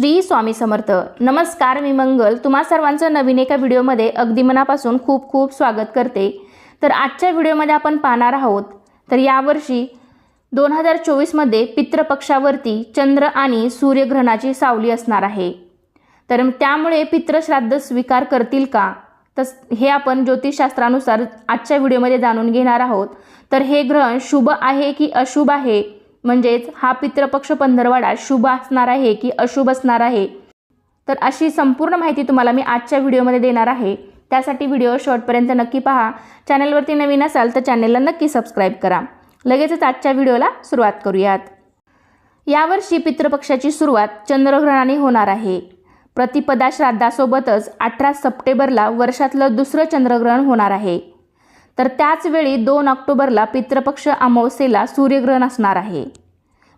श्री स्वामी समर्थ. नमस्कार मी मंगल. तुम्हा सर्वांचं नवीन एका व्हिडिओमध्ये अगदी मनापासून खूप खूप स्वागत करते. तर आजच्या व्हिडिओमध्ये आपण पाहणार आहोत तर यावर्षी दोन हजार चोवीसमध्ये पितृपक्षावरती चंद्र आणि सूर्यग्रहणाची सावली असणार आहे. तर त्यामुळे पितृश्राद्ध स्वीकार करतील का? तस हे आपण ज्योतिषशास्त्रानुसार आजच्या व्हिडिओमध्ये जाणून घेणार आहोत. तर हे ग्रहण शुभ आहे की अशुभ आहे? म्हणजेच हा पितृपक्ष पंधरवाडा शुभ असणार आहे की अशुभ असणार आहे? तर अशी संपूर्ण माहिती तुम्हाला मी आजच्या व्हिडिओमध्ये देणार आहे. त्यासाठी व्हिडिओ शॉर्टपर्यंत नक्की पहा. चॅनलवरती नवीन असाल तर चॅनलला नक्की सबस्क्राईब करा. लगेचच आजच्या व्हिडिओला सुरुवात करूयात. यावर्षी पितृपक्षाची सुरुवात चंद्रग्रहणाने होणार आहे. प्रतिपदा श्राद्धासोबतच अठरा सप्टेंबरला वर्षातलं दुसरं चंद्रग्रहण होणार आहे. तर त्याचवेळी दोन ऑक्टोबरला पितृपक्ष अमावस्येला सूर्यग्रहण असणार आहे.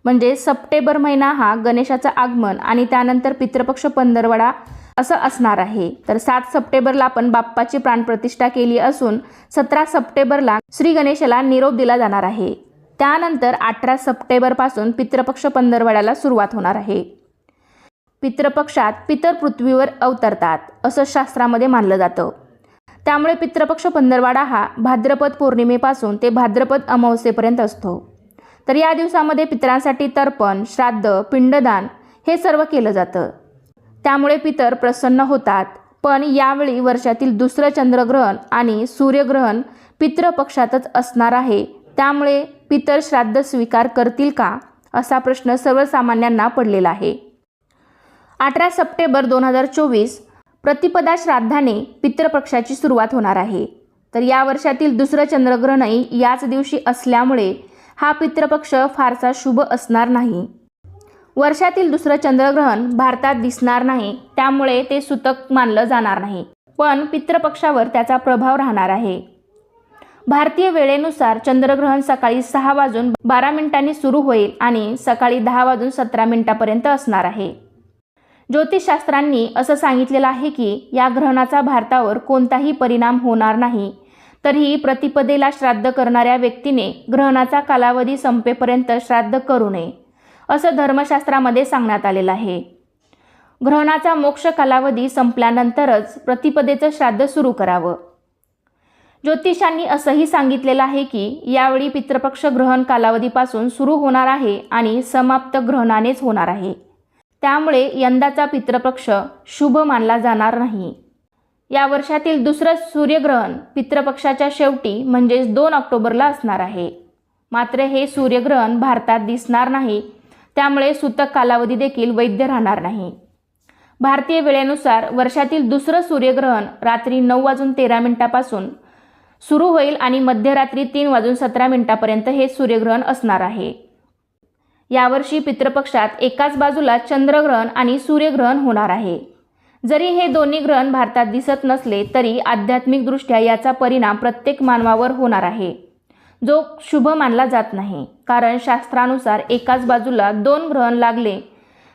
म्हणजे सप्टेंबर महिना हा गणेशाचं आगमन आणि त्यानंतर पितृपक्ष पंधरवडा असं असणार आहे. तर सात सप्टेंबरला आपण बाप्पाची प्राणप्रतिष्ठा केली असून सतरा सप्टेंबरला श्री गणेशाला निरोप दिला जाणार आहे. त्यानंतर अठरा सप्टेंबरपासून पितृपक्ष पंधरवड्याला सुरुवात होणार आहे. पितृपक्षात पितर पृथ्वीवर अवतरतात असं शास्त्रामध्ये मानलं जातं. त्यामुळे पितृपक्ष पंधरवाडा हा भाद्रपद पौर्णिमेपासून ते भाद्रपद अमावस्येपर्यंत असतो. तर या दिवसामध्ये पितरांसाठी तर्पण श्राद्ध पिंडदान हे सर्व केलं जातं. त्यामुळे पितर प्रसन्न होतात. पण यावेळी वर्षातील दुसरं चंद्रग्रहण आणि सूर्यग्रहण पितृपक्षातच असणार आहे. त्यामुळे पितर श्राद्ध स्वीकार करतील का असा प्रश्न सर्वसामान्यांना पडलेला आहे. अठरा सप्टेंबर दोन हजार चोवीस प्रतिपदा श्राद्धाने पितृपक्षाची सुरुवात होणार आहे. तर या वर्षातील दुसरं चंद्रग्रहणही याच दिवशी असल्यामुळे हा पितृपक्ष फारसा शुभ असणार नाही. वर्षातील दुसरं चंद्रग्रहण भारतात दिसणार नाही त्यामुळे ते सुतक मानलं जाणार नाही. पण पितृपक्षावर त्याचा प्रभाव राहणार आहे. भारतीय वेळेनुसार चंद्रग्रहण सकाळी सहा वाजून बारा मिनिटांनी सुरू होईल आणि सकाळी दहा वाजून सतरा मिनिटापर्यंत असणार आहे. ज्योतिषशास्त्रांनी असं सांगितलेलं आहे की या ग्रहणाचा भारतावर कोणताही परिणाम होणार नाही. तरीही प्रतिपदेला श्राद्ध करणाऱ्या व्यक्तीने ग्रहणाचा कालावधी संपेपर्यंत श्राद्ध करू नये असं धर्मशास्त्रामध्ये सांगण्यात आलेलं आहे. ग्रहणाचा मोक्ष कालावधी संपल्यानंतरच प्रतिपदेचं श्राद्ध सुरू करावं. ज्योतिषांनी असंही सांगितलेलं आहे की यावेळी पितृपक्ष ग्रहण कालावधीपासून सुरू होणार आहे आणि समाप्त ग्रहणानेच होणार आहे. त्यामुळे यंदाचा पितृपक्ष शुभ मानला जाणार नाही. या वर्षातील दुसरं सूर्यग्रहण पितृपक्षाच्या शेवटी म्हणजेच दोन ऑक्टोबरला असणार आहे. मात्र हे सूर्यग्रहण भारतात दिसणार नाही त्यामुळे सूतक कालावधी देखील वैध राहणार नाही. भारतीय वेळेनुसार वर्षातील दुसरं सूर्यग्रहण रात्री नऊ वाजून तेरा मिनिटापासून सुरू होईल आणि मध्यरात्री तीन वाजून सतरा मिनिटापर्यंत हे सूर्यग्रहण असणार आहे. यावर्षी पितृपक्षात एकाच बाजूला चंद्रग्रहण आणि सूर्यग्रहण होणार आहे. जरी हे दोन्ही ग्रहण भारतात दिसत नसले तरी आध्यात्मिकदृष्ट्या याचा परिणाम प्रत्येक मानवावर होणार आहे. जो शुभ मानला जात नाही कारण शास्त्रानुसार एकाच बाजूला दोन ग्रहण लागले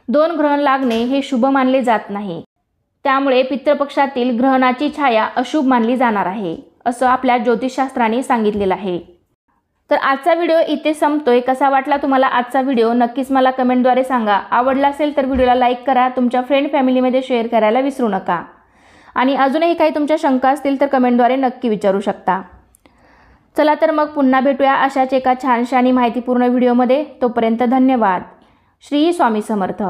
दोन ग्रहण लागणे हे शुभ मानले जात नाही. त्यामुळे पितृपक्षातील ग्रहणाची छाया अशुभ मानली जाणार आहे असं आपल्या ज्योतिषशास्त्राने सांगितलेलं आहे. तर आजचा व्हिडिओ इथे संपतोय. कसा वाटला तुम्हाला आजचा व्हिडिओ? नक्कीच मला कमेंटद्वारे सांगा. आवडला असेल तर व्हिडिओला लाईक करा. तुमच्या फ्रेंड फॅमिलीमध्ये शेअर करायला विसरू नका. आणि अजूनही काही तुमच्या शंका असतील तर कमेंटद्वारे नक्की विचारू शकता. चला तर मग पुन्हा भेटूया अशाच एका छानशा आणि माहितीपूर्ण व्हिडिओमध्ये. तोपर्यंत धन्यवाद. श्री स्वामी समर्थ.